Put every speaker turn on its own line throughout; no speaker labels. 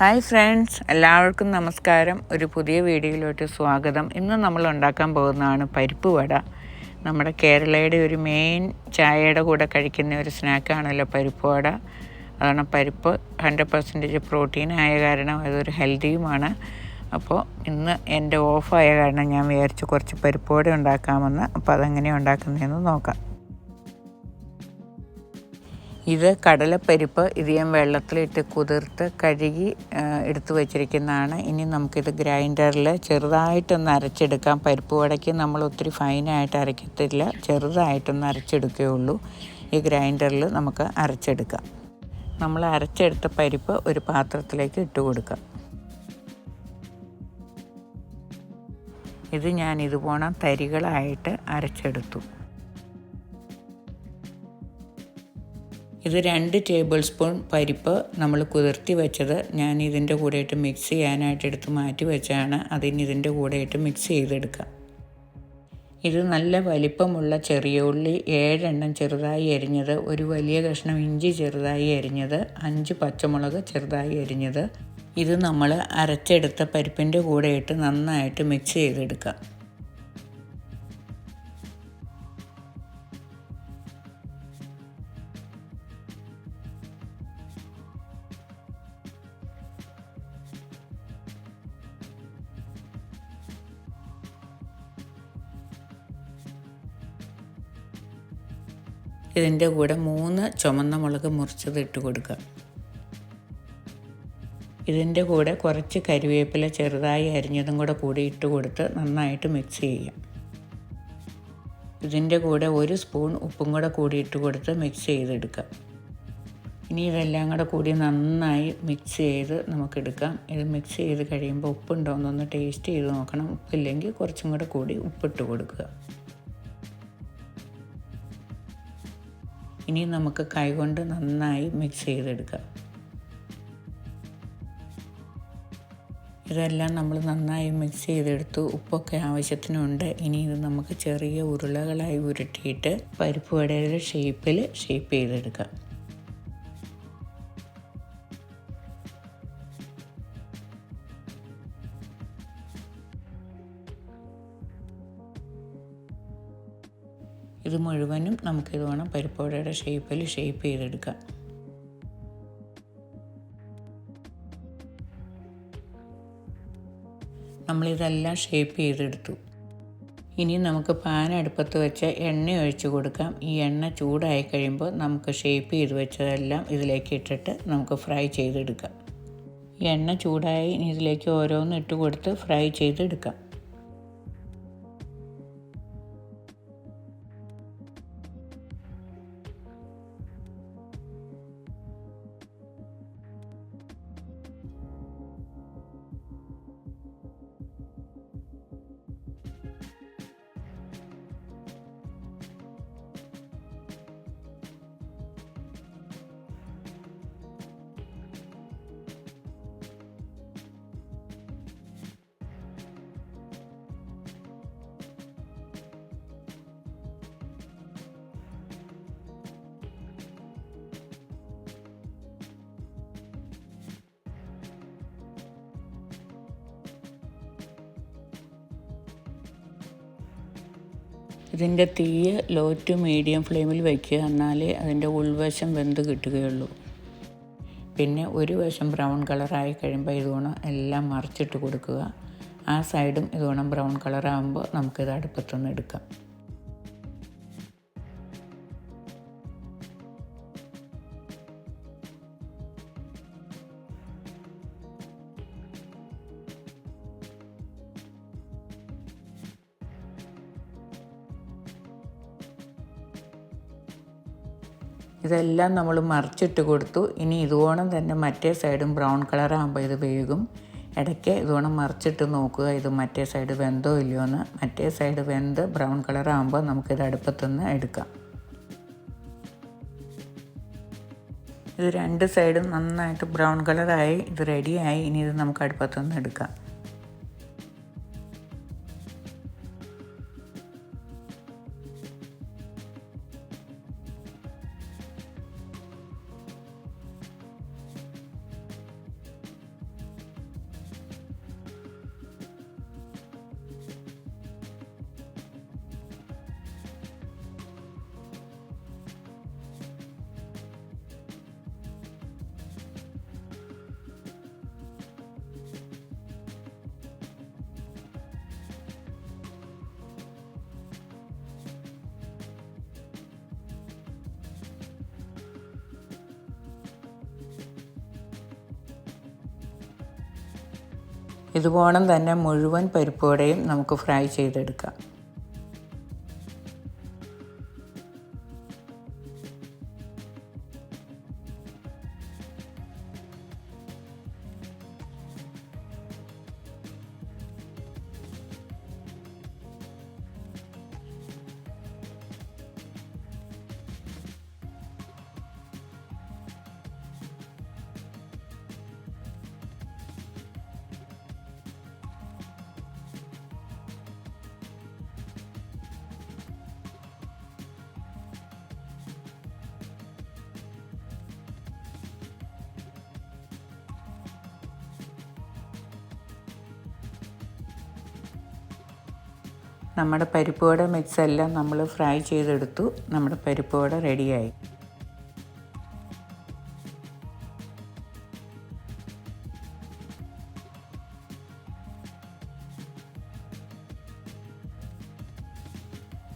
Hi friends എല്ലാവർക്കും നമസ്കാരം. ഒരു പുതിയ വീഡിയോയിലോട്ട് സ്വാഗതം. ഇന്ന് നമ്മൾ ഉണ്ടാക്കാൻ പോകുന്നതാണ് പരിപ്പ് വട. നമ്മുടെ കേരളയുടെ ഒരു മെയിൻ ചായയുടെ കൂടെ കഴിക്കുന്ന ഒരു സ്നാക്കാണല്ലോ പരിപ്പ് വട. അതാണ് പരിപ്പ്. ഹൺഡ്രഡ് പെർസെന്റേജ് പ്രോട്ടീൻ ആയ കാരണം അതൊരു ഹെൽത്തിയുമാണ് അപ്പോൾ ഇന്ന് എന്റെ ഓഫായ കാരണം ഞാൻ വിചാരിച്ചു കുറച്ച് പരിപ്പ് വട ഉണ്ടാക്കാമെന്ന്. അപ്പോൾ അതെങ്ങനെയാണ് ഉണ്ടാക്കുന്നതെന്ന് നോക്കാം. ഇത് കടലപ്പരിപ്പ് ഇത് ഞാൻ വെള്ളത്തിലിട്ട് കുതിർത്ത് കഴുകി എടുത്തു വച്ചിരിക്കുന്നതാണ്. ഇനി നമുക്കിത് ഗ്രൈൻഡറിൽ ചെറുതായിട്ടൊന്ന് അരച്ചെടുക്കാം. പരിപ്പ് വടയ്ക്ക് നമ്മൾ ഒത്തിരി ഫൈനായിട്ട് അരയ്ക്കത്തില്ല ചെറുതായിട്ടൊന്ന് അരച്ചെടുക്കുകയുള്ളൂ. ഈ ഗ്രൈൻഡറിൽ നമുക്ക് അരച്ചെടുക്കാം. നമ്മൾ അരച്ചെടുത്ത പരിപ്പ് ഒരു പാത്രത്തിലേക്ക് ഇട്ട് കൊടുക്കാം. ഇത് ഞാൻ ഇതുപോണം തരികളായിട്ട് അരച്ചെടുത്തു. ഇത് രണ്ട് ടേബിൾ സ്പൂൺ പരിപ്പ് നമ്മൾ കുതിർത്തി വെച്ചത് ഞാൻ ഇതിന്റെ കൂടെയിട്ട് മിക്സ് ചെയ്യാനായിട്ട് എടുത്ത് മാറ്റി വെച്ചാണ്. അതിന് ഇതിന്റെ കൂടെയിട്ട് മിക്സ് ചെയ്തെടുക്കാം ഇത് നല്ല വലിപ്പമുള്ള ചെറിയ ഉള്ളി ഏഴെണ്ണം ചെറുതായി അരിഞ്ഞത് ഒരു വലിയ കഷ്ണം ഇഞ്ചി ചെറുതായി അരിഞ്ഞത് അഞ്ച് പച്ചമുളക് ചെറുതായി അരിഞ്ഞത്. ഇത് നമ്മൾ അരച്ചെടുത്ത പരിപ്പിന്റെ കൂടെയിട്ട് നന്നായിട്ട് മിക്സ് ചെയ്തെടുക്കാം ഇതിന്റെ കൂടെ മൂന്ന് ചുമന്ന മുളക് മുറിച്ചത് ഇട്ട് കൊടുക്കുക. ഇതിന്റെ കൂടെ കുറച്ച് കരിവേപ്പില ചെറുതായി അരിഞ്ഞതും കൂടെ കൂടി ഇട്ട് കൊടുത്ത് നന്നായിട്ട് മിക്സ് ചെയ്യാം ഇതിന്റെ കൂടെ ഒരു സ്പൂൺ ഉപ്പും കൂടെ കൂടി ഇട്ട് കൊടുത്ത് മിക്സ് ചെയ്തെടുക്കാം ഇനി ഇതെല്ലാം കൂടെ കൂടി നന്നായി മിക്സ് ചെയ്ത് നമുക്കെടുക്കാം ഇത് മിക്സ് ചെയ്ത് കഴിയുമ്പോൾ ഉപ്പുണ്ടോ എന്നൊന്ന് ടേസ്റ്റ് ചെയ്ത് നോക്കണം. ഉപ്പില്ലെങ്കിൽ കുറച്ചും കൂടെ കൂടി ഉപ്പിട്ട് കൊടുക്കുക. ഇനി നമുക്ക് കൈകൊണ്ട് നന്നായി മിക്സ് ചെയ്തെടുക്കാം. ഇതെല്ലാം നമ്മൾ നന്നായി മിക്സ് ചെയ്തെടുത്തു. ഉപ്പൊക്കെ ആവശ്യത്തിനുണ്ട്. ഇനി ഇത് നമുക്ക് ചെറിയ ഉരുളകളായി ഉരുട്ടിയിട്ട് പരിപ്പ് വടയുടെ ഷേപ്പിൽ ഷേപ്പ് ചെയ്തെടുക്കാം. ഇത് മുഴുവനും നമുക്കിത് വേണം പരിപ്പുവടയുടെ ഷേപ്പിൽ ഷേപ്പ് ചെയ്തെടുക്കാം നമ്മളിതെല്ലാം ഷേപ്പ് ചെയ്തെടുത്തു. ഇനി നമുക്ക് പാൻ അടുപ്പത്ത് വെച്ച എണ്ണ ഒഴിച്ചു കൊടുക്കാം. ഈ എണ്ണ ചൂടായി കഴിയുമ്പോൾ നമുക്ക് ഷേപ്പ് ചെയ്ത് വെച്ചതെല്ലാം ഇതിലേക്ക് ഇട്ടിട്ട് നമുക്ക് ഫ്രൈ ചെയ്തെടുക്കാം. എണ്ണ ചൂടായി ഇതിലേക്ക് ഓരോന്ന് ഇട്ട് കൊടുത്ത് ഫ്രൈ ചെയ്തെടുക്കാം. ഇതിന്റെ തീ ലോ ടു മീഡിയം ഫ്ലെയിമിൽ വയ്ക്കുക എന്നാലേ അതിന്റെ ഉൾവശം വെന്ത് കിട്ടുകയുള്ളൂ. പിന്നെ ഒരു വശം ബ്രൗൺ കളറായി കഴിയുമ്പോൾ ഇതുവേണം എല്ലാം മറിച്ചിട്ട് കൊടുക്കുക. ആ സൈഡും ഇതുവേണം ബ്രൗൺ കളറാകുമ്പോൾ നമുക്കിത് അടുപ്പത്തുനിന്ന് എടുക്കാം. ഇതെല്ലാം നമ്മൾ മറിച്ചിട്ട് കൊടുത്തു. ഇനി ഇതുവോണം തന്നെ മറ്റേ സൈഡും ബ്രൗൺ കളറാകുമ്പോൾ ഇത് വേകും. ഇടയ്ക്ക് ഇതുവോണം മറിച്ചിട്ട് നോക്കുക ഇത് മറ്റേ സൈഡ് വെന്തോ ഇല്ലയോ എന്ന്. മറ്റേ സൈഡ് വെന്ത് ബ്രൗൺ കളറാകുമ്പോൾ നമുക്കിത് അടുപ്പത്തുനിന്ന് എടുക്കാം. ഇത് രണ്ട് സൈഡും നന്നായിട്ട് ബ്രൗൺ കളറായി ഇത് റെഡിയായി ഇനി ഇത് നമുക്ക് അടുപ്പത്തുനിന്ന് എടുക്കാം. ഇതുപോണം തന്നെ മുഴുവൻ പരിപ്പുവടയും നമുക്ക് ഫ്രൈ ചെയ്തെടുക്കാം. നമ്മുടെ പരിപ്പ് വട മിക്സ് എല്ലാം നമ്മൾ ഫ്രൈ ചെയ്തെടുത്തു. നമ്മുടെ പരിപ്പ് വട റെഡിയായി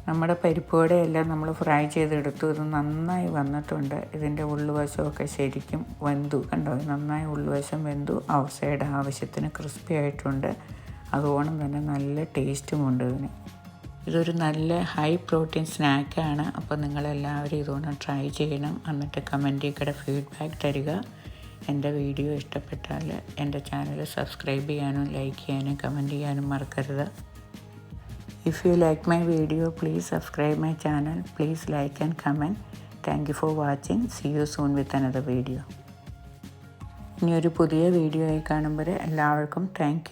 നമ്മുടെ പരിപ്പ് വടയെല്ലാം നമ്മൾ ഫ്രൈ ചെയ്തെടുത്തു. ഇത് നന്നായി വന്നിട്ടുണ്ട്. ഇതിന്റെ ഉള്ളുവശമൊക്കെ ശരിക്കും വെന്തു. കണ്ടോ? നന്നായി ഉള്ളുവശം വെന്തു. ഔട്ട് സൈഡ് ആവശ്യത്തിന് ക്രിസ്പി ആയിട്ടുണ്ട്. അതുകൊണ്ട് തന്നെ നല്ല ടേസ്റ്റുമുണ്ട് ഇതിന്. ഇതൊരു നല്ല ഹൈ പ്രോട്ടീൻ സ്നാക്കാണ് അപ്പോൾ നിങ്ങളെല്ലാവരും ഇതുകൊണ്ട് ട്രൈ ചെയ്യണം. എന്നിട്ട് കമന്റിൽ കൂടെ ഫീഡ്ബാക്ക് തരിക. എന്റെ വീഡിയോ ഇഷ്ടപ്പെട്ടാൽ എന്റെ ചാനൽ സബ്സ്ക്രൈബ് ചെയ്യാനും ലൈക്ക് ചെയ്യാനും കമന്റ് ചെയ്യാനും മറക്കരുത്. If you like my video please subscribe my channel please like and comment thank you for watching see you soon with another video ഇനി ഒരു പുതിയ വീഡിയോ ആയി കാണുമ്പോൾ എല്ലാവർക്കും താങ്ക്